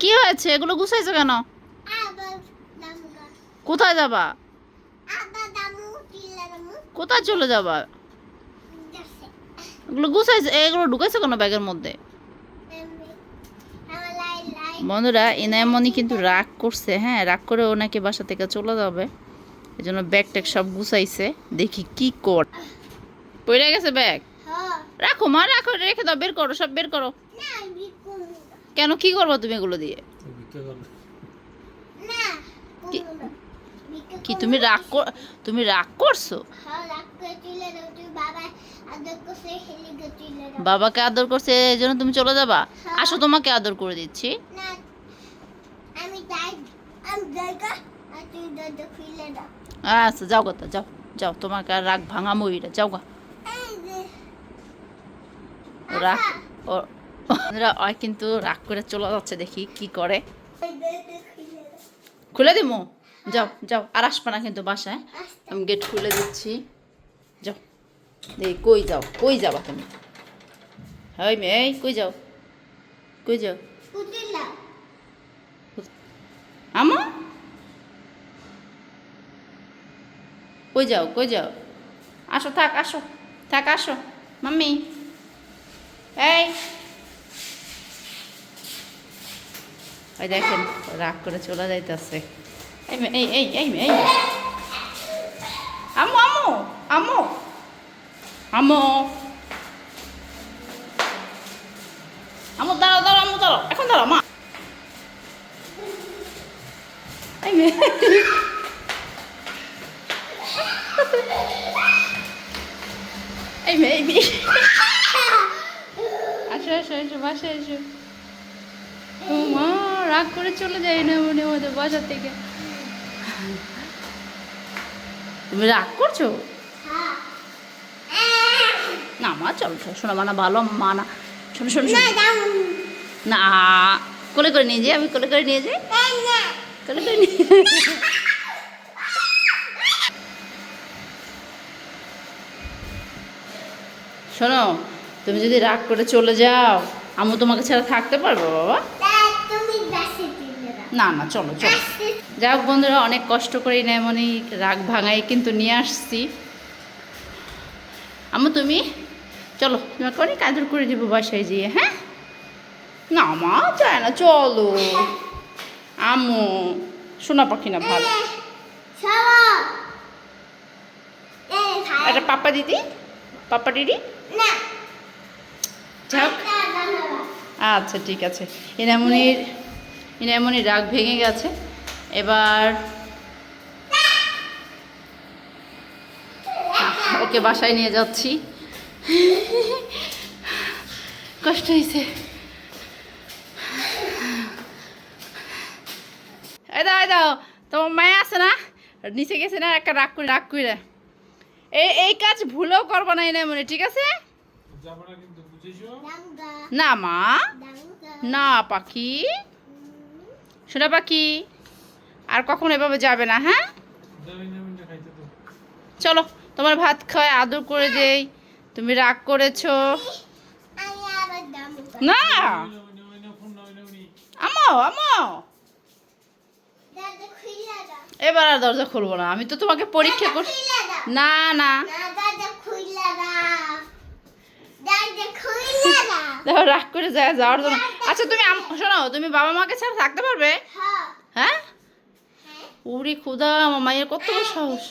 কি হয়েছে? এগুলো গুছাইছো কেন? কোথায় যাবা? কোথায় চলে যাবা? এগুলো গুছাইছে? এগুলো ঢুকাইছো কেন ব্যাগের মধ্যে? বন্ধুরা ইনায়মনি কিন্তু রাগ করছে হ্যাঁ? রাগ করে ওনাকে বাসা থেকে চলে যাবে। এই জন্য ব্যাগ ট্যাগ সব গুছাইছে। দেখি কি কর পড়ে গেছে ব্যাগ? হ্যাঁ। রাখো মা রাখো রেখে দাও বের করো সব বের করো। কেন কি করব তুমি এগুলো দিয়ে? কি- তুমি রাগ তুমি রাগ করছ? হ্যাঁ বাবাকে আদর করছে এই জন্য তুমি চলে যাবা? আসো তোমাকে আদর করে দিচ্ছি। আচ্ছা যাও কথা যাও যাও। তোমাকে আর রাগ ভাঙা ময়ূরা যাও গা। রাগ ওরা ওই কিন্তু রাগ করে চলে যাচ্ছে, দেখি কি করে। খুলে দিমু? যাও যাও, আর আসবে না কিন্তু বাসায়। আমি গেট খুলে দিচ্ছি। যাও দেখি কই যাও, কই যাবা তুমি? হাই মেয়ে কই যাও? কই যাও? আমা? কই যাও কই যাও? আসো, থাক আসো থাক, আসো, মাম্মি। এই ওই দেখেন, রাগ করে চলে যাইতেছে। এই এই এই এই এই আমো আমো আমো আমো আমো দাঁড়াও দাঁড়াও আমো দাঁড়াও। এখন দাঁড়াও, মা। এই মে। এই মে এই মে। আসো আসো আসো এসো ও মা। রাগ করে চলে যাই মনে মধ্যে বাসা থেকে। তুমি রাগ করছ? না মা, চলো শোনো মানা ভালো, মা, না। শোনো শোনো না, কোলে করে নিয়ে যাই, আমি কোলে করে নিয়ে যাই। কোলে করে নিয়ে শোনো, তুমি যদি রাগ করে চলে যাও আমি তোমাকে ছাড়া থাকতে পারব, বাবা তা তুমি বাসে তুলে দাও না না, চলো চলো। যাই হোক বন্ধুরা, অনেক কষ্ট করেই না এমনই রাগ ভাঙাই কিন্তু নিয়ে আসছি। আমু তুমি? চলো, তোমাকে অনেক আদর করে দেবো বাসায় যেয়ে হ্যাঁ? না, মা চায় না, চলো। আমু সোনা পাখি না, ভালো। এটা পাপা দিদি? পাপা দিদি? যাক আচ্ছা ঠিক আছে। ইনামনির ইনামনির রাগ ভেঙে গেছে। এবার ওকে বাসায় নিয়ে যাচ্ছি। কষ্ট হয়েছে। এই দাও এই দাও তোমার মায়া আছে না? নিচে গেছে না একটা রাগ করে রাগ করে। এই এই কাজ ভুলেও করব না ইনামনি ঠিক আছে? না মা। না পাখি। শোনা পাখি আর কখন এভাবে যাবে না হ্যাঁ চলো তোমার ভাত খাওয়ায় আদর করে দেই তুমি রাগ করেছ না ওই না ওই না ফোন না ওই না উনি আমো আমো দাদা খুলে দাও এবার আর দরজা খুলবো না আমি তো তোমাকে পরীক্ষা কর না না দেখো রাগ করে যায় যাওয়ার জন্য আচ্ছা তুমি শোনো তুমি বাবা মাকে ছাড়া থাকতে পারবে? হ্যাঁ। ওরে খুদা উড়ি ক্ষুদা আমার মায়ের কত বড় সাহস।